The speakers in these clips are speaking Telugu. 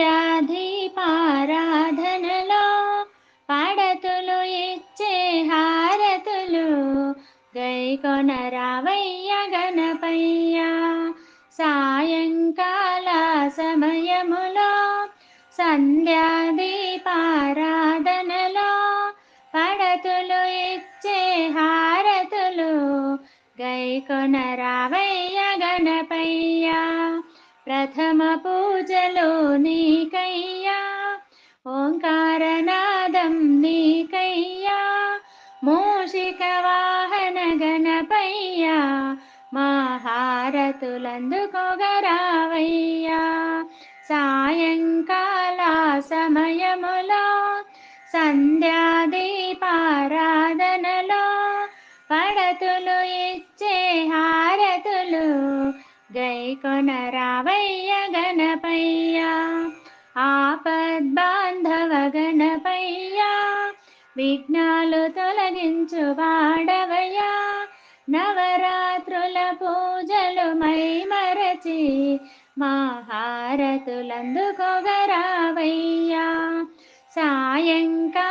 సంధ్యాదీపారాధనలో పాడతులు ఇచ్చే హారతులు గైకొన రావయ్య గణపయ్య. సాయంకాల సమయములో సంధ్యాదీపారాధనలో పడతులు ఇచ్చే హారతులు గైకొన రావయ్య గణపయ్య. ప్రథమ పూజలో నీకయ్యా. ఓంకారనాదం నీకయ్యా. మూషిక వాహన గణపయ్యా. మహారతులందుకొగరావయ్యా. సాయంకాల సమయములో సంధ్యాదీపారాధనలో పడతులు గై కొనరావయ్య గణపయ్య ఆపద్బాంధవ గణపయ్య విఘ్నాలు తొలగించు వాడవయ్యా నవరాత్రుల పూజలు మై మరచి మహారతులందుకొగరావయ్యా. సాయంకాల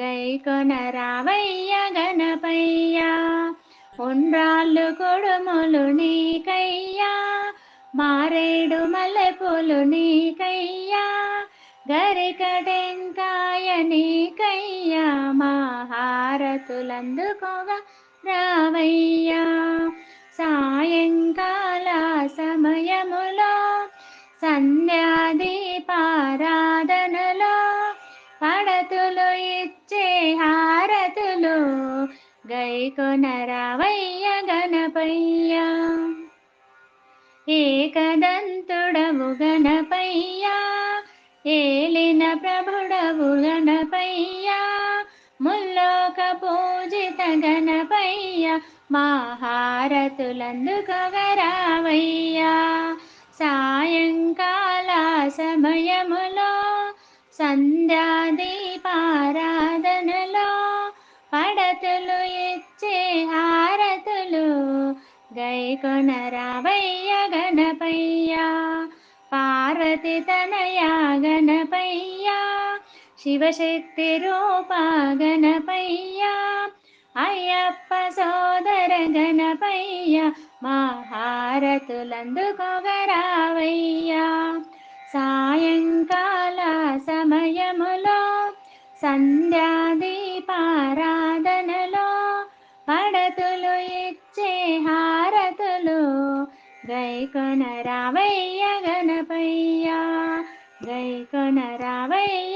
గై కొనరావయ్య గణపయ్య. ఉండ్రాళ్ళు కొడుములు నీకయ్యా. మారేడు మల్లెపూలు నీకయ్యా. గరికటెంకాయ నీకయ్యా. మహారతులందుకోగా రావయ్యా. సాయంకాల సమయములో సంధ్యా కొనరావయ్య గణపయ్య. ఏకదంతుడవు గణపయ్య. ఏలిన ప్రభుడవు గణపయ్య. ముల్లోక పూజిత గణపయ్య. మహారతులందుకొగరావయ్యా. సాయంకాల సమయములో సంధ్యాదీపారాధనలో గై కొనరావయ్య గణపయ్య పార్వతి తనయ గణపయ్య శివశక్తి రూప గణపయ్య అయ్యప్ప సోదర గణపయ్య మహారతులందుకొగరావయ్యా సాయంకాల సమయములో సంధ్యాది గై కొనరావయ్య గణపయ్య. గై కొనరావయ్య గణపయ్య